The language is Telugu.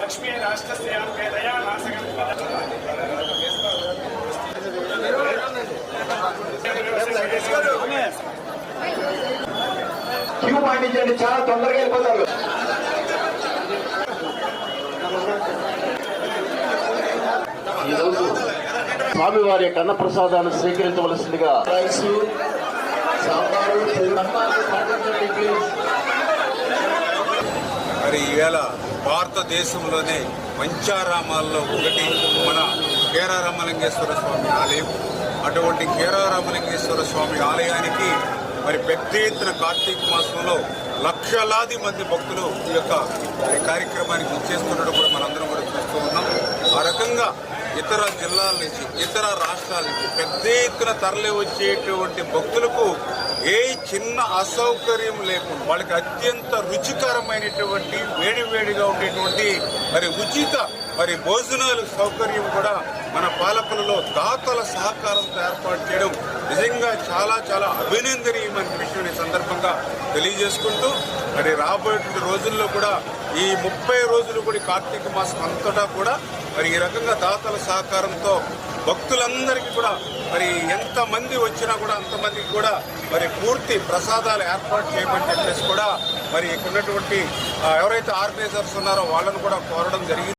లక్ష్మీ రాష్ట్రస్య వేదయా క్యూ పాటించండి చాలా తొందరగా వెళ్ళిపోతారు. స్వామివారి యొక్క అన్న ప్రసాదాన్ని స్వీకరించవలసిందిగా రైస్ మరి ఈవేళ భారతదేశంలోనే పంచారామాల్లో ఒకటి మన కేరారామలింగేశ్వర స్వామి ఆలయం. అటువంటి కేరారామలింగేశ్వర స్వామి ఆలయానికి మరి పెద్ద ఎత్తున కార్తీక మాసంలో లక్షలాది మంది భక్తులు ఈ యొక్క కార్యక్రమానికి ఇచ్చేస్తున్నట్టు కూడా మనందరం కూడా చూస్తూ ఉన్నాం. ఆ రకంగా ఇతర జిల్లాల నుంచి ఇతర రాష్ట్రాల నుంచి పెద్ద ఎత్తున తరలి వచ్చేటువంటి భక్తులకు ఏ చిన్న అసౌకర్యం లేకుండా వాళ్ళకి అత్యంత రుచికరమైనటువంటి వేడివేడిగా ఉండేటువంటి మరి ఉచిత మరి భోజనాలు సౌకర్యం కూడా మన పాలకులలో దాతల సహకారంతో ఏర్పాటు చేయడం నిజంగా చాలా చాలా అభినందనీయమైన తెలియజేసుకుంటూ మరి రాబోయేటువంటి రోజుల్లో కూడా ఈ ముప్పై రోజులు కూడా కార్తీక మాసం అంతటా కూడా మరి ఈ రకంగా దాతల సహకారంతో భక్తులందరికీ కూడా మరి ఎంతమంది వచ్చినా కూడా అంతమందికి కూడా మరి పూర్తి ప్రసాదాలు ఏర్పాటు చేయమని చెప్పేసి కూడా మరి ఇక్కడ ఉన్నటువంటి ఎవరైతే ఆర్గనైజర్స్ ఉన్నారో వాళ్ళను కూడా కోరడం జరిగింది.